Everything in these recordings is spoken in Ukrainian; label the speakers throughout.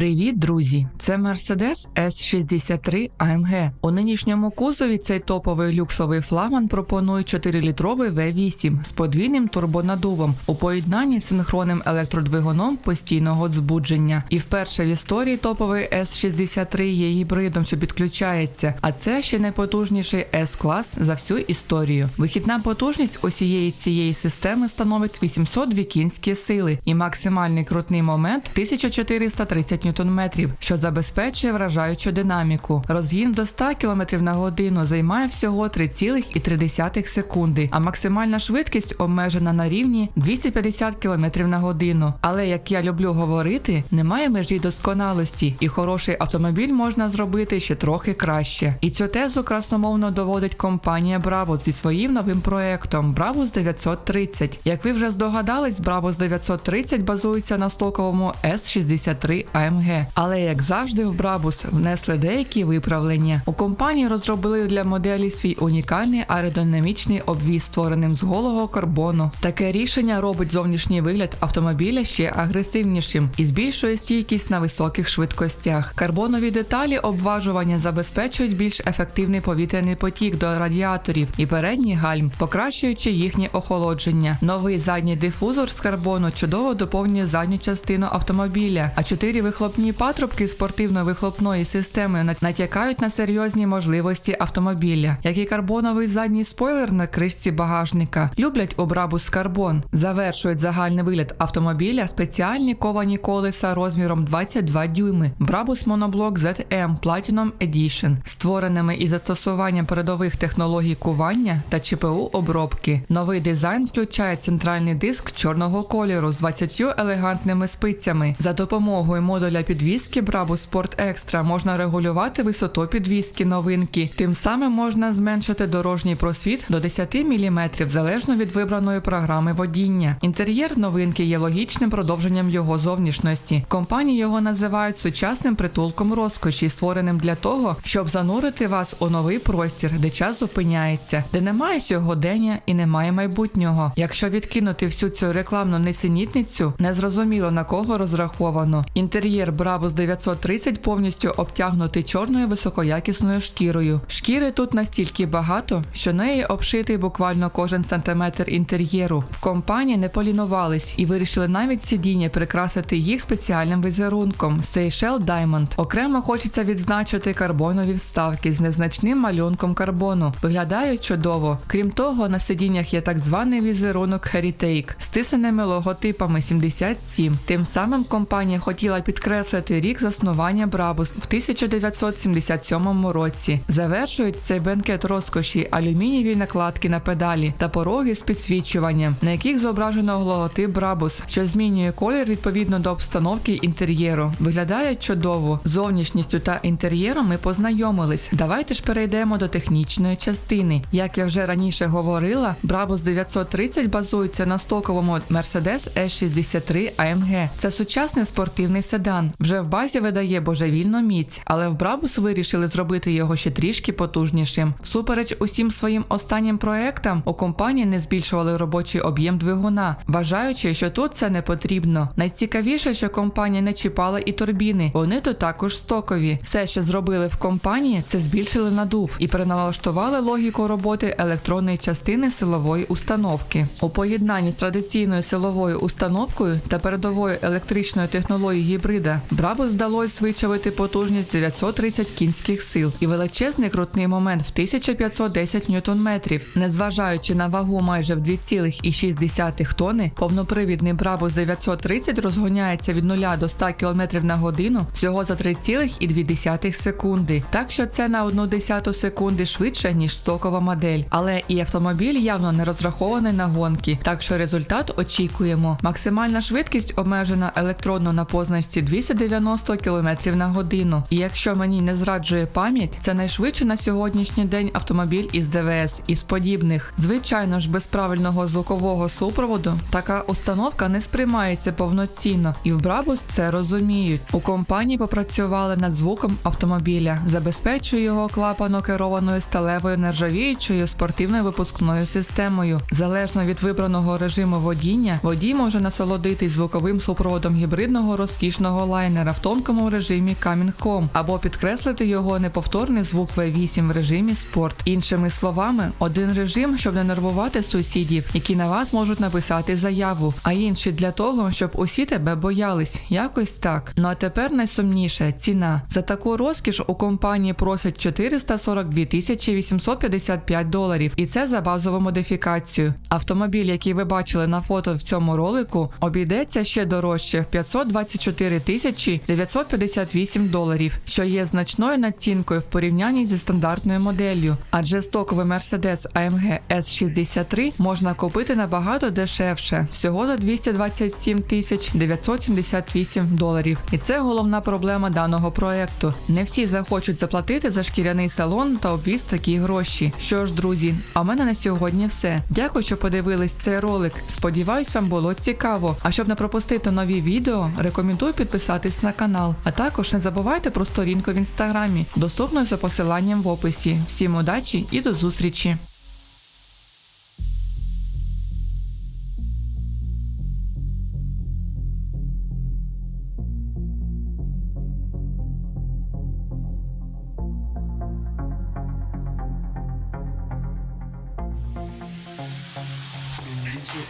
Speaker 1: Привіт, друзі! Це Mercedes S63 AMG. У нинішньому кузові цей топовий люксовий флагман пропонує 4-літровий V8 з подвійним турбонадувом у поєднанні з синхронним електродвигуном постійного збудження. І вперше в історії топовий S63 є гібридом, що підключається. А це ще найпотужніший S-клас за всю історію. Вихідна потужність усієї цієї системи становить 802 кінські сили і максимальний крутний момент 1430 ньютон-метрів, що забезпечує вражаючу динаміку. Розгін до 100 км на годину займає всього 3,3 секунди, а максимальна швидкість обмежена на рівні 250 км на годину. Але як я люблю говорити, немає межі досконалості, і хороший автомобіль можна зробити ще трохи краще. І цю тезу красномовно доводить компанія Brabus зі своїм новим проектом Brabus 930. Як ви вже здогадались, Brabus 930 базується на стоковому S63 AMG. Але як завжди, в Brabus внесли деякі виправлення. У компанії розробили для моделі свій унікальний аеродинамічний обвіз, створеним з голого карбону. Таке рішення робить зовнішній вигляд автомобіля ще агресивнішим і збільшує стійкість на високих швидкостях. Карбонові деталі обважування забезпечують більш ефективний повітряний потік до радіаторів і передній гальм, покращуючи їхнє охолодження. Новий задній дифузор з карбону чудово доповнює задню частину автомобіля, а чотири вихлопні патрубки спортивно-вихлопної системи натякають на серйозні можливості автомобіля, як і карбоновий задній спойлер на кришці багажника. Люблять Brabus карбон. Завершують загальний вигляд автомобіля спеціальні ковані колеса розміром 22 дюйми. Brabus Monoblok ZM Platinum Edition, створеними із застосуванням передових технологій кування та ЧПУ обробки. Новий дизайн включає центральний диск чорного кольору з 20 елегантними спицями. За допомогою модуля підвіски Brabus Sport Extra можна регулювати висоту підвіски новинки. Тим самим можна зменшити дорожній просвіт до 10 мм залежно від вибраної програми водіння. Інтер'єр новинки є логічним продовженням його зовнішності. Компанії його називають сучасним притулком розкоші, створеним для того, щоб занурити вас у новий простір, де час зупиняється, де немає сьогодення і немає майбутнього. Якщо відкинути всю цю рекламну несенітницю, незрозуміло на кого розраховано. Інтер'єр Brabus 930 повністю обтягнутий чорною високоякісною шкірою. Шкіри тут настільки багато, що неї обшитий буквально кожен сантиметр інтер'єру. В компанії не полінувались і вирішили навіть сидіння прикрасити їх спеціальним візерунком Seychelles Diamond. Окремо хочеться відзначити карбонові вставки з незначним малюнком карбону. Виглядають чудово. Крім того, на сидіннях є так званий візерунок Heritage з тисаними логотипами 77. Тим самим компанія хотіла підкреслити рік заснування Brabus в 1977 році. Завершують цей бенкет розкоші алюмінієві накладки на педалі та пороги з підсвічуванням, на яких зображено логотип Brabus, що змінює колір відповідно до обстановки інтер'єру. Виглядає чудово. Зовнішністю та інтер'єром ми познайомились. Давайте ж перейдемо до технічної частини. Як я вже раніше говорила, Brabus 930 базується на стоковому Mercedes S63 AMG. Це сучасний спортивний седан. Вже в базі видає божевільну міць, але в Brabus вирішили зробити його ще трішки потужнішим. Всупереч усім своїм останнім проектам, у компанії не збільшували робочий об'єм двигуна, вважаючи, що тут це не потрібно. Найцікавіше, що компанія не чіпала і турбіни. Вони тут також стокові. Все, що зробили в компанії, це збільшили надув і переналаштували логіку роботи електронної частини силової установки. У поєднанні з традиційною силовою установкою та передовою електричною технологією гібрида Brabus вдалося вичавити потужність 930 кінських сил і величезний крутний момент в 1510 ньютон-метрів. Незважаючи на вагу майже в 2,6 тонни, повнопривідний Brabus 930 розгоняється від 0 до 100 км на годину всього за 3,2 секунди. Так що це на 1 десяту секунди швидше, ніж стокова модель. Але і автомобіль явно не розрахований на гонки, так що результат очікуємо. Максимальна швидкість обмежена електронно на позначці 290 км на годину. І якщо мені не зраджує пам'ять, це найшвидше на сьогоднішній день автомобіль із ДВС із подібних. Звичайно ж, без правильного звукового супроводу така установка не сприймається повноцінно, і в Brabus це розуміють. У компанії попрацювали над звуком автомобіля, забезпечує його клапано керованою сталевою нержавіючою спортивною випускною системою. Залежно від вибраного режиму водіння, водій може насолодитись звуковим супроводом гібридного розкішного лайнера в тонкому режимі Home або підкреслити його неповторний звук V8 в режимі спорт. Іншими словами, один режим, щоб не нервувати сусідів, які на вас можуть написати заяву, а інший для того, щоб усі тебе боялись. Якось так. Ну а тепер найсумніше ціна. За таку розкіш у компанії просять 442 тисячі 855 доларів, і це за базову модифікацію. Автомобіль, який ви бачили на фото в цьому ролику, обійдеться ще дорожче в 524 тисячі 958 доларів, що є значною націнкою в порівнянні зі стандартною моделлю. Адже стоковий Mercedes AMG S63 можна купити набагато дешевше, всього за 227 тисяч 978 доларів. І це головна проблема даного проекту. Не всі захочуть заплатити за шкіряний салон та обвіз такі гроші. Що ж, друзі, а в мене на сьогодні все. Дякую, що подивились цей ролик. Сподіваюсь, вам було цікаво. А щоб не пропустити нові відео, рекомендую підписатись на канал. А також не забувайте про сторінку в інстаграмі, доступну за посиланням в описі. Всім удачі і до зустрічі!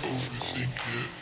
Speaker 2: Overthink it.